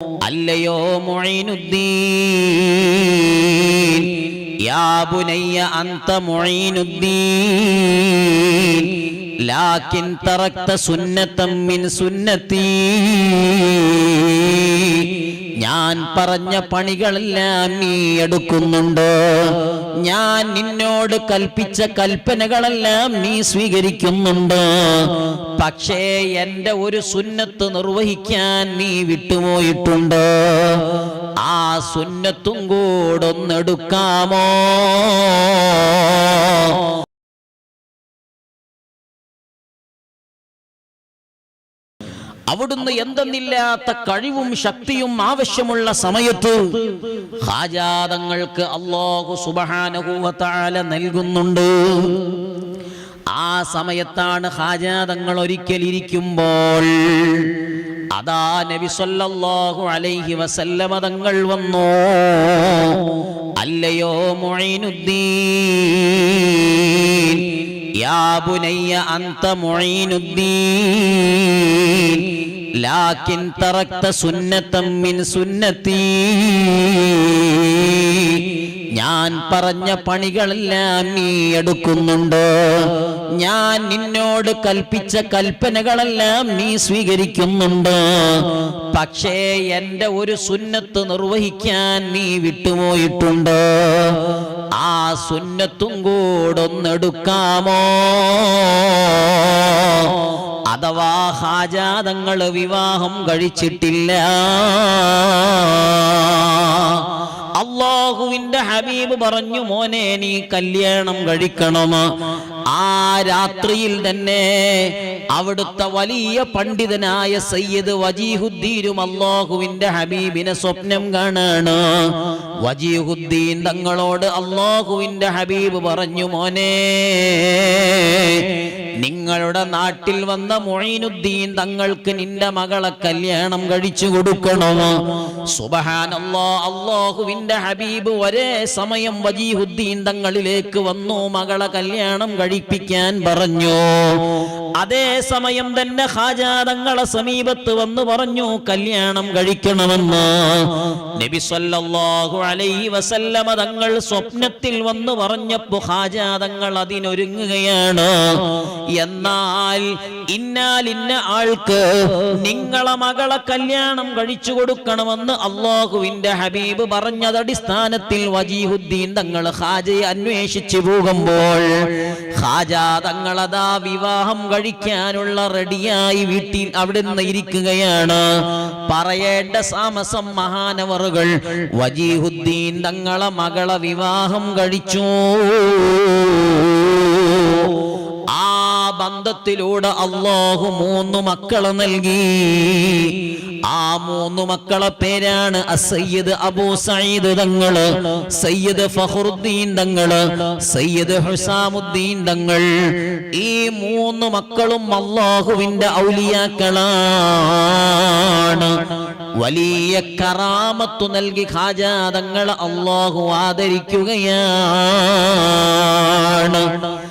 അല്ലയോ മൊയ്നുദ്ദീൻ യാ ബുനയ്യ അന്ത മൊയ്നുദ്ദീൻ ലാക്കിൻ തറക്ത സുന്നത്തം മിൻ സുന്നത്തി പറഞ്ഞ പണികളെല്ലാം നീ എടുക്കുന്നുണ്ട്. ഞാൻ നിന്നോട് കൽപ്പിച്ച കൽപ്പനകളെല്ലാം നീ സ്വീകരിക്കുന്നുണ്ട്. പക്ഷേ എന്റെ ഒരു സുന്നത്ത് നിർവഹിക്കാൻ നീ വിട്ടുപോയിട്ടുണ്ട്. ആ സുന്നത്തും കൂടൊന്നെടുക്കാമോ അവിടുന്ന് എന്തെന്നില്ലാത്ത കഴിവും ശക്തിയും ആവശ്യമുള്ള സമയത്ത് ഹാജാതങ്ങൾക്ക് അള്ളാഹു സുബഹാനുഭൂവത്താല നൽകുന്നുണ്ട്. ആ സമയത്താണ് ഹാജാതങ്ങൾ ഒരിക്കലിരിക്കുമ്പോൾ അതാ നബി സല്ലല്ലാഹു അലൈഹി വസല്ലമ തങ്ങൾ വന്നു അല്ലയോ മൊയ്നുദ്ദീൻ അന്ത മൊയ്നുദ്ദീൻ ലാക്കിൻ തറക്ത സുന്നത്തം മിൻ സുന്നത്തി ഞാൻ പറഞ്ഞ പണികളെല്ലാം നീ എടുക്കുന്നുണ്ട്? ഞാൻ നിന്നോട് കൽപ്പിച്ച കൽപ്പനകളെല്ലാം നീ സ്വീകരിക്കുന്നുണ്ട്? പക്ഷേ എന്റെ ഒരു സുന്നത്ത് നിർവഹിക്കാൻ നീ വിട്ടുപോയിട്ടുണ്ട്? ആ സുന്നത്തും കൂടൊന്നെടുക്കാമോ? അഥവാ ഹാജാതങ്ങൾ വിവാഹം കഴിച്ചിട്ടില്ല. അള്ളാഹുവിന്റെ ഹബീബ് പറഞ്ഞു മോനെ നീ കല്യാണം കഴിക്കണം. ആ രാത്രിയിൽ തന്നെ അവിടുത്തെ വലിയ പണ്ഡിതനായ സയ്യദ് വജീഹുദ്ദീനും അള്ളാഹുവിന്റെ ഹബീബിനെ സ്വപ്നം കാണാണ്. വജീഹുദ്ദീൻ തങ്ങളോട് അള്ളാഹുവിന്റെ ഹബീബ് പറഞ്ഞു മോനെ നിങ്ങളുടെ നാട്ടിൽ വന്ന മൊയിനുദ്ദീൻ തങ്ങൾക്ക് നിന്റെ മകളെ കല്യാണം കഴിച്ചു കൊടുക്കണമോ അള്ളാ അള്ളാഹുവിന്റെ ഹബീബ് ഒരേ സമയം വജീഹുദ്ദീൻ തങ്ങളിലേക്ക് വന്നു മകളെ കല്യാണം കഴിപ്പിക്കാൻ പറഞ്ഞു. അതേ സമയം തന്നെ ഹാജാതങ്ങളെ സമീപത്ത് വന്ന് പറഞ്ഞു കല്യാണം കഴിക്കണമെന്ന്. നബി സല്ലല്ലാഹു അലൈഹി വസല്ലമ തങ്ങൾ സ്വപ്നത്തിൽ വന്ന് പറഞ്ഞപ്പോ ഹാജാതങ്ങൾ അതിനൊരുങ്ങുകയാണ്. എന്നാൽ ഇന്നാൽ ഇന്ന ആൾക്ക് നിങ്ങളെ മകളെ കല്യാണം കഴിച്ചു കൊടുക്കണമെന്ന് അള്ളാഹുവിന്റെ ഹബീബ് പറഞ്ഞത് അടിസ്ഥാനത്തിൽ വജീഹുദ്ദീൻ തങ്ങൾ ഹാജയെ അന്വേഷിച്ചു പോകുമ്പോൾ ഹാജ വിവാഹം വിവാഹം കഴിക്കാനുള്ള റെഡിയായി വീട്ടിൽ അവിടെ നിന്ന് ഇരിക്കുകയാണ്. പറയേണ്ട സാമസം മഹാനവറുകൾ വജീഹുദ്ദീൻ തങ്ങളെ മകളെ വിവാഹം കഴിച്ചു. ബന്ധത്തിലൂടെ അള്ളാഹു മൂന്ന് മക്കളെ നൽകി. ആ മൂന്ന് മക്കളെ പേരാണ് സയ്യിദ് അബൂ സയ്യിദ് തങ്ങൾ. സയ്യിദ് ഫഖറുദ്ദീൻ തങ്ങൾ. സയ്യിദ് ഹുസാമുദ്ദീൻ തങ്ങൾ. ഈ മൂന്ന് മക്കളും അള്ളാഹുവിന്റെ ഔലിയാക്കളാണ്. വലിയ കറാമത്തു നൽകി ഖാജാതങ്ങൾ അള്ളാഹു ആദരിക്കുകയാണ്.